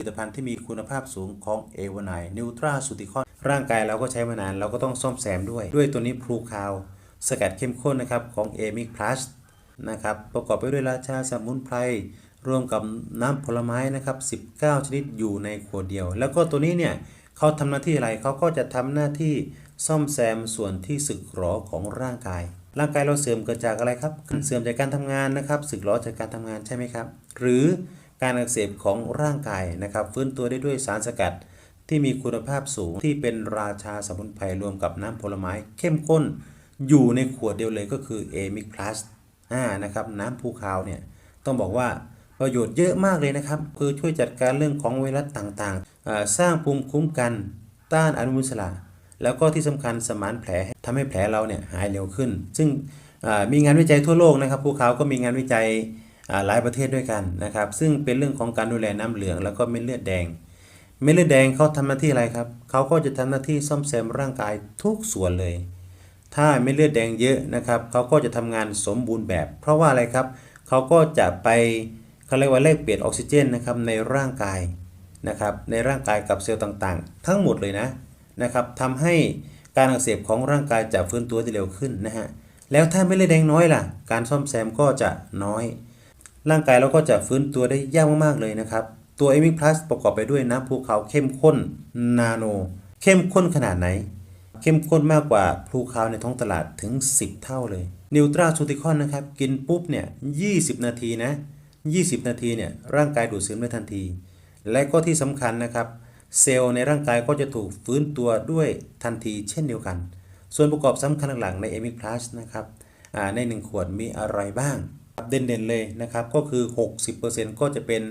ผลิตภัณฑ์ที่มีคุณภาพสูงของเอวานายนิวตราสูติคอนร่างกายเราก็ใช้มานานเราก็ต้องซ่อมแซมด้วย ด้วยตัวนี้พลูคาว สกัดเข้มข้นนะครับของเอมิกพลัสนะครับประกอบไปด้วยราชาสมุนไพรรวมกับน้ำผลไม้นะครับ 19 ชนิดอยู่ในขวดเดียว แล้วก็ตัวนี้เนี่ยเขาทำหน้าที่อะไรเขาก็จะทำหน้าที่ซ่อมแซมส่วนที่สึกหรอของร่างกาย ร่างกายเราเสื่อมเกิดจากอะไรครับเสื่อมจากการทำงานนะครับ สึกหรอจากการทำงานใช่ไหมครับ หรือ การอักเสบของร่างกายนะครับฟื้นตัวได้ด้วยสารสกัดที่มีคุณภาพสูงที่เป็นราชาสมุนไพรรวมกับน้ำผลไม้เข้มข้นอยู่ในขวดเดียวเลยก็คือเอมิกพลัสอ่านะครับน้ำภูคาวเนี่ยต้องบอกว่าประโยชน์เยอะมากเลยนะครับ คือช่วยจัดการเรื่องของไวรัสต่างๆ สร้างภูมิคุ้มกันต้านอนุมูลอิสระ แล้วก็ที่สำคัญสมานแผลทำให้แผลเราเนี่ยหายเร็วขึ้น ซึ่งมีงานวิจัยทั่วโลกนะครับภูเขาก็มีงานวิจัย หลายประเทศด้วยกันนะครับ ซึ่งเป็นเรื่องของการดูแลน้ำเหลืองแล้วก็เม็ดเลือดแดง เม็ดเลือดแดงเขาทำหน้าที่อะไรครับเขาก็จะทำหน้าที่ซ่อมแซมร่างกายทุกส่วนเลย ถ้าเม็ดเลือดแดงเยอะนะครับเขาก็จะทำงานสมบูรณ์แบบ เพราะว่าอะไรครับเขาก็จะไปเขาเรียกว่าแลกเปลี่ยนออกซิเจนนะครับในร่างกายนะครับในร่างกายกับเซลล์ต่างๆ ทั้งหมดเลยนะนะครับทำให้การอักเสบของร่างกายจะฟื้นตัวได้เร็วขึ้นนะฮะแล้วถ้าเม็ดเลือดแดงน้อยล่ะ การซ่อมแซมก็จะน้อย ร่างกายเราก็จะฟื้นตัวได้ยากมากๆเลยนะครับ ตัวเอมิกพลัสประกอบไปด้วยน้ำภูเขาเข้มข้นนาโน เข้มข้นขนาดไหน เข้มข้นมากกว่าพลูคาในท้องตลาดถึง 10 เท่าเลยนิวตราซูติคอนนะครับ กินปุ๊บเนี่ย20 นาทีนะ 20 นาทีเนี่ยร่างกายดูดซึมได้ทันที และก็ที่สำคัญนะครับ เซลล์ในร่างกายก็จะถูกฟื้นตัวด้วยทันทีเช่นเดียวกัน ส่วนประกอบสำคัญหลักๆในเอมิกพลัสนะครับอ่าใน 1 ขวดมีอะไรบ้าง เด่นๆเลยนะครับ ก็คือ 60%ก็จะเป็น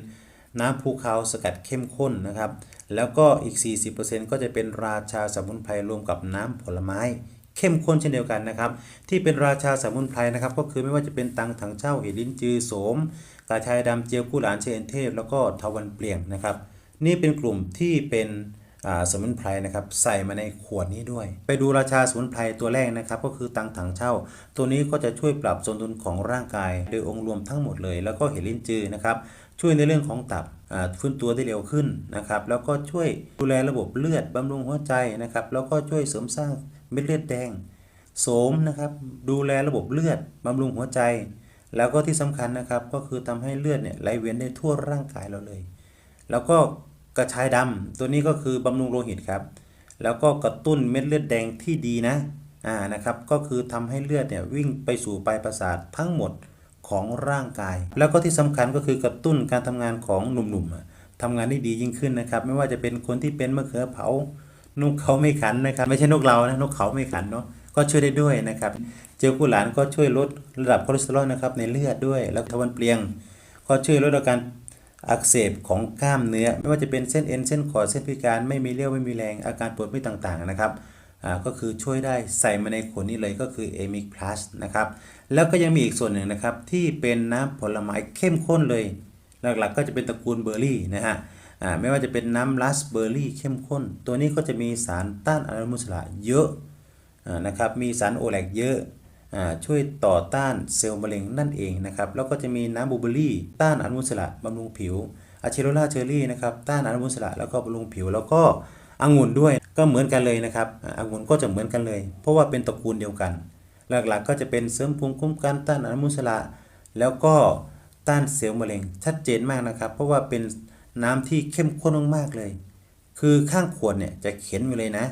น้ำภูเขาสกัดเข้มข้นนะครับ แล้วก็อีก 40%ก็จะเป็นราชาสมุนไพรรวมกับน้ำผลไม้ เข้มข้นเช่นเดียวกันนะครับ ที่เป็นราชาสมุนไพรนะครับ ก็คือไม่ว่าจะเป็นตังถังเช่าเห็ดลิ้นจือโสมกระชายดำเจียวผู้หลานเชนเทพ แล้วก็ทวันเปลี่ยงนะครับ นี่เป็นกลุ่มที่เป็น สมุนไพรนะครับใส่มาในขวดนี้ด้วย ไปดูราชาสมุนไพรตัวแรกนะครับก็คือตังถังเช่า ตัวนี้ก็จะช่วยปรับสมดุลของร่างกาย โดยองค์รวมทั้งหมดเลย แล้วก็เห็ดลิ้นจือนะครับช่วยในเรื่องของตับฟื้นตัวได้เร็วขึ้นนะครับแล้วก็ช่วยดูแลระบบเลือดบำรุงหัวใจนะครับแล้วก็ช่วยเสริมสร้างเม็ดเลือดแดงโสมนะครับดูแลระบบเลือดบำรุงหัวใจ แล้วก็ที่สำคัญนะครับก็คือทำให้เลือดเนี่ยไหลเวียนได้ทั่วร่างกายเราเลย แล้วก็ กระชายดำตัวนี้ก็คือบำรุงโลหิตครับ แล้วก็กระตุ้นเม็ดเลือดแดงที่ดีนะอ่านะครับก็คือทำให้เลือดเนี่ยวิ่งไปสู่ปลายประสาททั้งหมดของร่างกาย แล้วก็ที่สำคัญก็คือกระตุ้นการทำงานของหนุ่มๆอะทำงานได้ดียิ่งขึ้นนะครับ ไม่ว่าจะเป็นคนที่เป็นมะเขือเผานกเขาไม่ขันนะครับ ไม่ใช่นกเรานะนกเขาไม่ขันเนาะก็ช่วยได้ด้วยนะครับ เจลกุหลานก็ช่วยลดระดับคอเลสเตอรอลนะครับในเลือดด้วย แล้วทวันเปลียง ก็ช่วยลดอาการ อักเสบของกล้ามเนื้อ ไม่ว่าจะเป็นเส้นเอ็นเส้นขอดเส้นพิการไม่มีเลี้ยวไม่มีแรงอาการปวดเมื่อยต่างๆนะครับอ่าก็คือช่วยได้ใส่มาในขวดนี้เลยก็คือ a m i c Plus นะครับแล้วก็ยังมีอีกส่วนหนึ่งนะครับที่เป็นน้ำผลไม้เข้มข้นเลย หลักๆก็จะเป็นตระกูลเบอร์รี่นะฮะอ่าไม่ว่าจะเป็นน้ำราสเบอร์รี่เข้มข้น ตัวนี้ก็จะมีสารต้านอนุมูลอิสระเยอะอ่านะครับมีสารโอแลกเยอะ ช่วยต่อต้านเซลล์มะเร็งนั่นเองนะครับแล้วก็จะมีน้ำบูเบอรี่ ต้านอนุมูลอิสระบำรุงผิวอะเชโรล่าเชอร์รี่นะครับต้านอนุมูลอิสระแล้วก็บำรุงผิว แล้วก็องุ่นด้วยก็เหมือนกันเลยนะครับองุ่นก็จะเหมือนกันเลย เพราะว่าเป็นตระกูลเดียวกัน หลักๆ ก็จะเป็นเสริมภูมิคุ้มกันต้านอนุมูลอิสระ แล้วก็ต้านเซลล์มะเร็งชัดเจนมากนะครับ เพราะว่าเป็นน้ำที่เข้มข้นมากๆเลย คือข้างขวดเนี่ยจะเขียนไว้เลยนะ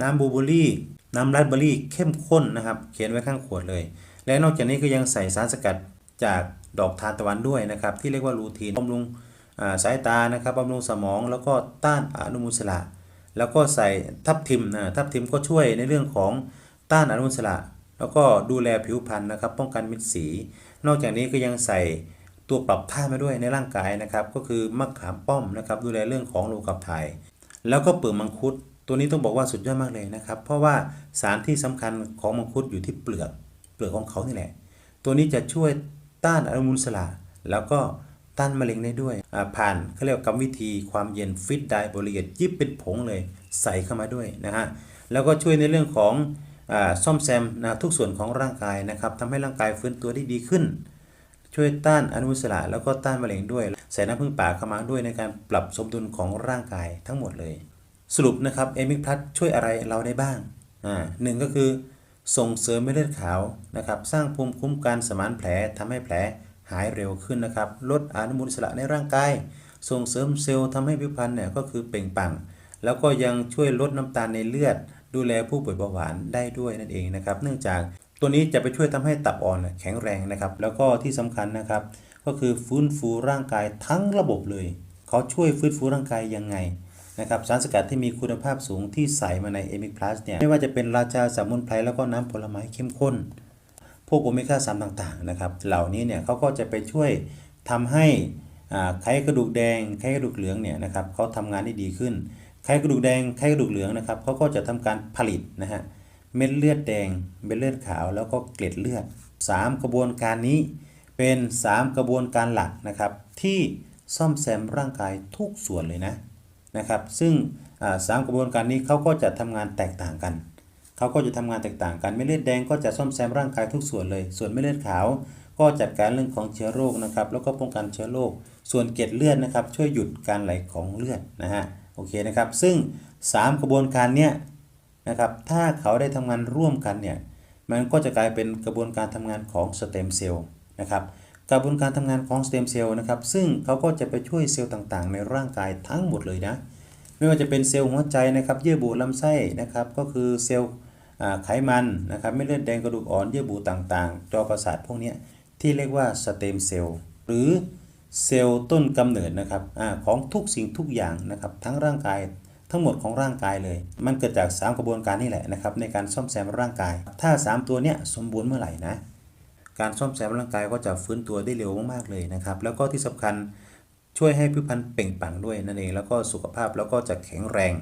น้ำบูเบอร์รี่ น้ำราสเบอร์รี่เข้มข้นนะครับ เขียนไว้ข้างขวดเลย และนอกจากนี้ก็ยังใส่สารสกัดจากดอกทานตะวันด้วยนะครับ ที่เรียกว่าลูทีนบำรุงสายตานะครับบำรุงสมองแล้วก็ต้านอนุมูลอิสระ แล้วก็ใส่ทับทิมนะทับทิมก็ช่วยในเรื่องของต้านอนุมูลอิสระ แล้วก็ดูแลผิวพรรณนะครับ ป้องกันมิดสี นอกจากนี้ก็ยังใส่ตัวปรับท่ามาด้วยในร่างกายนะครับ ก็คือมะขามป้อมนะครับ ดูแลเรื่องของโรคขับถ่าย แล้วก็เปลือกมังคุด ตัวนี้ต้องบอกว่าสุดยอดมากเลยนะครับ เพราะว่าสารที่สำคัญของมังคุดอยู่ที่เปลือกเปลือกของเขานี่แหละ ตัวนี้จะช่วยต้านอนุมูลสระแล้วก็ต้านมะเร็งได้ด้วย ผ่านเขาเรียกกรรมวิธีความเย็นฟิตไดบริเอตยิบเป็นผงเลยใส่เข้ามาด้วยนะฮะ แล้วก็ช่วยในเรื่องของอซ่อมแซมนะทุกส่วนของร่างกายนะครับทำให้ร่างกายฟื้นตัวได้ดีขึ้น ช่วยต้านอนุมูลอิสระแล้วก็ต้านมะเร็งด้วย ใส่น้ำผึ้งป่าเข้ามาด้วยในการปรับสมดุลของร่างกายทั้งหมดเลย สรุปนะครับเอมิกพลัสช่วยอะไรเราได้บ้างอ่าหนึ่งก็คือส่งเสริมเม็ดเลือดขาวนะครับ สร้างภูมิคุ้มกันสมานแผลทำให้แผลหายเร็วขึ้นนะครับ ลดอนุมูลอิสระในร่างกาย ส่งเสริมเซลล์ทำให้ผิวพรรณเนี่ยก็คือเปล่งปลั่ง แล้วก็ยังช่วยลดน้ำตาลในเลือด ดูแลผู้ป่วยเบาหวานได้ด้วยนั่นเองนะครับ เนื่องจากตัวนี้จะไปช่วยทำให้ตับอ่อนแข็งแรงนะครับ แล้วก็ที่สำคัญนะครับ ก็คือฟื้นฟูร่างกายทั้งระบบเลย เขาช่วยฟื้นฟูร่างกายยังไง นะครับสารสกัดที่มีคุณภาพสูงที่ใส่มาในเอมิกพลัสเนี่ยไม่ว่าจะเป็นราชาสมุนไพรแล้วก็น้ำผลไม้เข้มข้น พวกโอเมก้า3ต่างๆนะครับเหล่านี้เนี่ยเขาก็จะไปช่วยทำให้ไขกระดูกแดงไขกระดูกเหลืองเนี่ยนะครับเขาทำงานได้ดีขึ้นไขกระดูกแดงไขกระดูกเหลืองนะครับเขาก็จะทำการผลิตนะฮะเม็ดเลือดแดงเม็ดเลือดขาวแล้วก็เกล็ดเลือด 3 กระบวนการนี้เป็น 3 กระบวนการหลักนะครับที่ซ่อมแซมร่างกายทุกส่วนเลยนะ นะครับ ซึ่งสามกระบวนการนี้เขาก็จะทำงานแตกต่างกันเขาก็จะทำงานแตกต่างกันเม็ดเลือดแดงก็จะซ่อมแซมร่างกายทุกส่วนเลย ส่วนเม็ดเลือดขาว ก็จัดการเรื่องของเชื้อโรคนะครับ แล้วก็ป้องกันเชื้อโรค ส่วนเกล็ดเลือดนะครับ ช่วยหยุดการไหลของเลือดนะฮะโอเคนะครับ ซึ่ง 3 กระบวนการเนี้ยนะครับ ถ้าเขาได้ทำงานร่วมกันเนี่ย มันก็จะกลายเป็นกระบวนการทำงานของสเต็มเซลล์นะครับ กระบวนการทำงานของสเต็มเซลล์นะครับ ซึ่งเขาก็จะไปช่วยเซลล์ต่างๆ ในร่างกายทั้งหมดเลยนะ ไม่ว่าจะเป็นเซลล์หัวใจนะครับ เยื่อบุลำไส้นะครับ ก็คือเซลล์ไขมันนะครับ ไม่เลือดแดงกระดูกอ่อน เยื่อบุต่างๆ จอประสาทพวกนี้ที่เรียกว่าสเต็มเซลล์ หรือเซลล์ต้นกำเนิดนะครับอของทุกสิ่งทุกอย่างนะครับ ทั้งร่างกายทั้งหมดของร่างกายเลย มันเกิดจาก 3 กระบวนการนี่แหละนะครับในการซ่อมแซมร่างกาย ถ้า 3 ตัวเนี้ยสมบูรณ์เมื่อไหร่นะ การซ่อมแซมร่างกายก็จะฟื้นตัวได้เร็วมากๆเลยนะครับ แล้วก็ที่สำคัญช่วยให้ผิวพรรณเปล่งปลั่งด้วยนั่นเองแล้วก็สุขภาพแล้วก็จะแข็งแรง